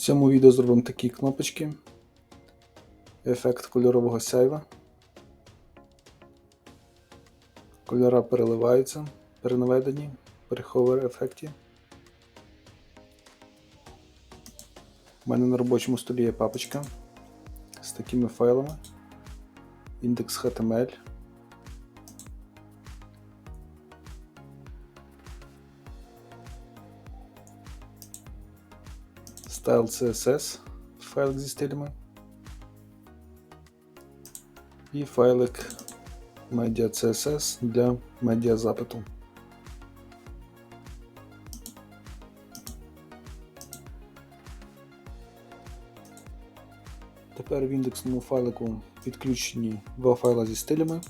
цьому відео зробимо такі кнопочки. Ефект кольорового сяйва. Кольора переливаються, перенаведені, переховер ефекті. У мене на робочому столі є папочка з такими файлами. Індекс HTML. Style CSS, файлик зі стилями. І файлик Media CSS для медіа запиту. Тепер в індексному файлику підключені два файла зі стилями.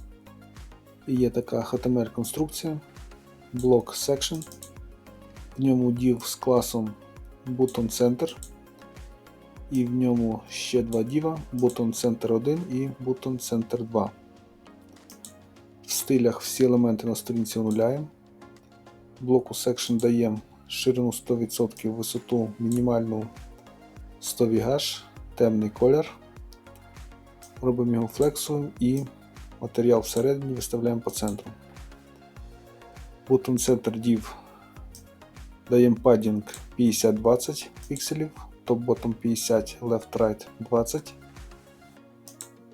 І є така HTML конструкція, блок Section. В ньому div з класом Button Center. І в ньому ще два діва Button Center 1 і Button Center 2. В стилях всі елементи на сторінці онуляємо. Блоку Section даємо ширину 100%, висоту мінімальну 100 VH, темний колір. Робимо його флексовим і матеріал всередині виставляємо по центру. Button Center Div даємо padding 50-20 пікселів, топ-ботом 50, left-right 20,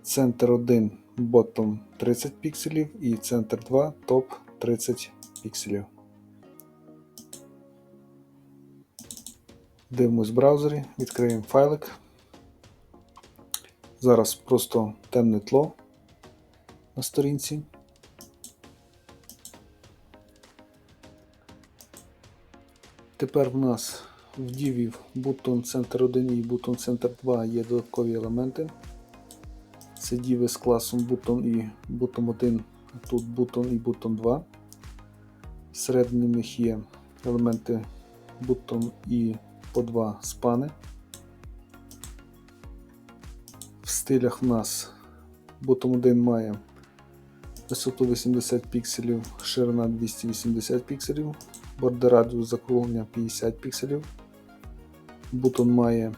центр 1 bottom 30 пікселів і центр 2 топ 30 пікселів. Дивимось в браузері, відкриємо файлик. Зараз просто темне тло на сторінці. Тепер в нас в діві Button Center 1 і Button Center 2 є додаткові елементи. Це діви з класом Button і Button 1, а тут Button і Button 2. Всередині них є елементи Button і по 2 спани. В стилях в нас Button 1 має висоту 80 пікселів, ширина 280 пікселів, бордер радіус закруглення 50 пікселів. Бутон має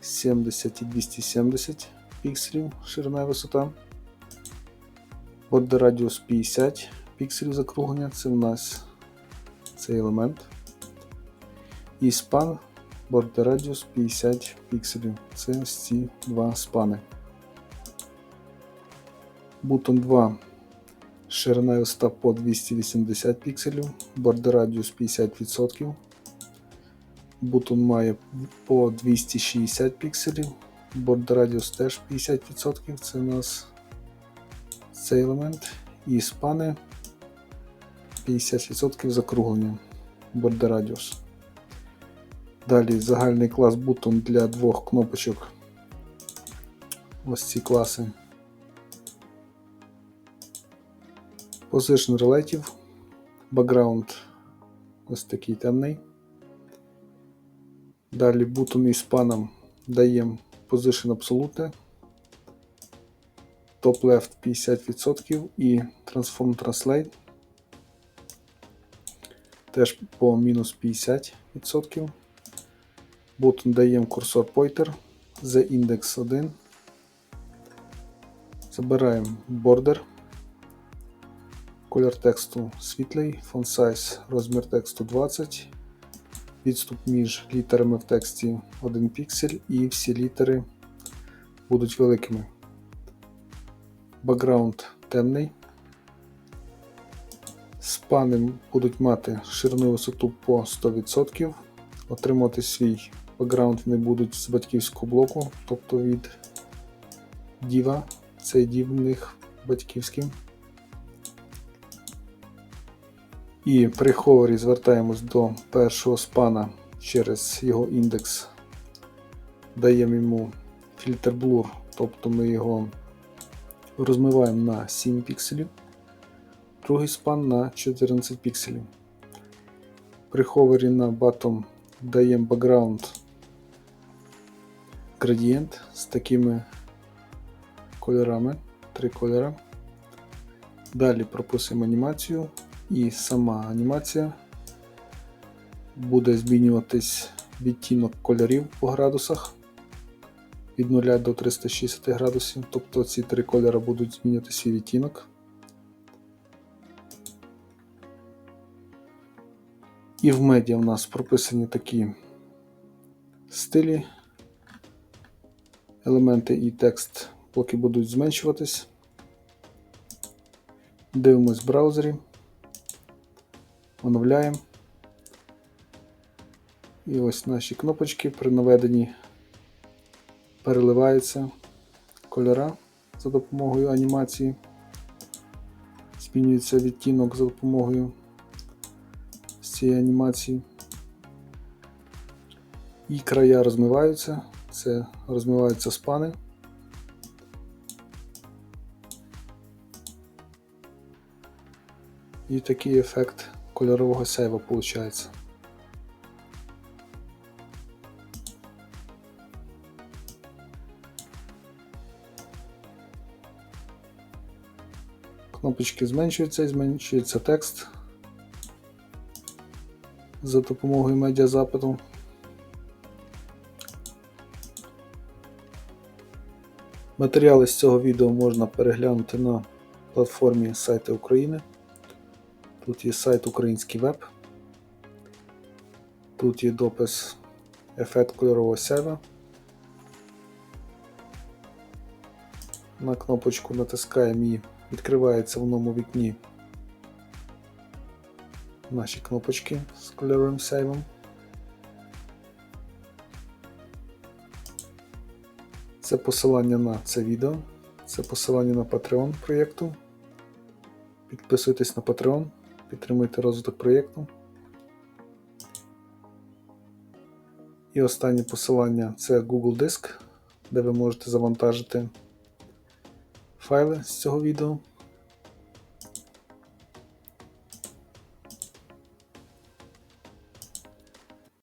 70 і 270 пікселів ширина і висота. Бордер радіус 50 пікселів закруглення, це в нас цей елемент. І спан бордер радіус 50 пікселів. Це ось ці два спани. Бутон 2 Ширина і висота по 280 пікселів, бордер радіус 50%. Бутон має по 260 пікселів, бордер радіус теж 50%. Це у нас цей елемент. І спани 50% закруглення бордер радіус. Далі загальний клас бутон для двох кнопочок. Ось ці класи. Position Relative, Background ось такий темний. Далі бутон із паном даємо Position Absolute, Top Left 50% і Transform Translate теж по мінус 50%. Бутон даємо курсор Pointer, The Index 1. Забираємо Border. Колір тексту світлий, font size, розмір тексту 20, відступ між літерами в тексті 1 піксель і всі літери будуть великими. Бакграунд темний. Спани будуть мати ширину і висоту по 100%. Отримати свій бакграунд вони будуть з батьківського блоку, тобто від діва. Цей дів в них батьківський. І при ховері звертаємось до першого спана через його індекс, даємо йому фільтр Blur, тобто ми його розмиваємо на 7 пікселів, другий спан на 14 пікселів. При ховері на bottom даємо background градієнт з такими кольорами, три кольори. Далі прописуємо анімацію і сама анімація буде змінюватись відтінок кольорів по градусах від 0 до 360 градусів. Тобто ці три кольори будуть змінювати свій відтінок. І в медіа в нас прописані такі стилі, елементи і текст поки будуть зменшуватись. Дивимось в браузері, оновляємо. І ось наші кнопочки при наведенні переливаються кольора за допомогою анімації. Змінюється відтінок за допомогою цієї анімації. І края розмиваються, це розмиваються спани. І такий ефект кольорового сяйва виходить. Кнопочки зменшуються і зменшується текст за допомогою медіазапиту. Матеріали з цього відео можна переглянути на платформі Сайти України. Тут є сайт Український веб. Тут є допис ефект кольорового сяйва. На кнопочку натискаємо і відкривається в новому вікні наші кнопочки з кольоровим сяйвом. Це посилання на це відео, це посилання на Patreon проєкту. Підписуйтесь на Patreon, підтримуйте розвиток проєкту. І останнє посилання це Google Диск, де ви можете завантажити файли з цього відео.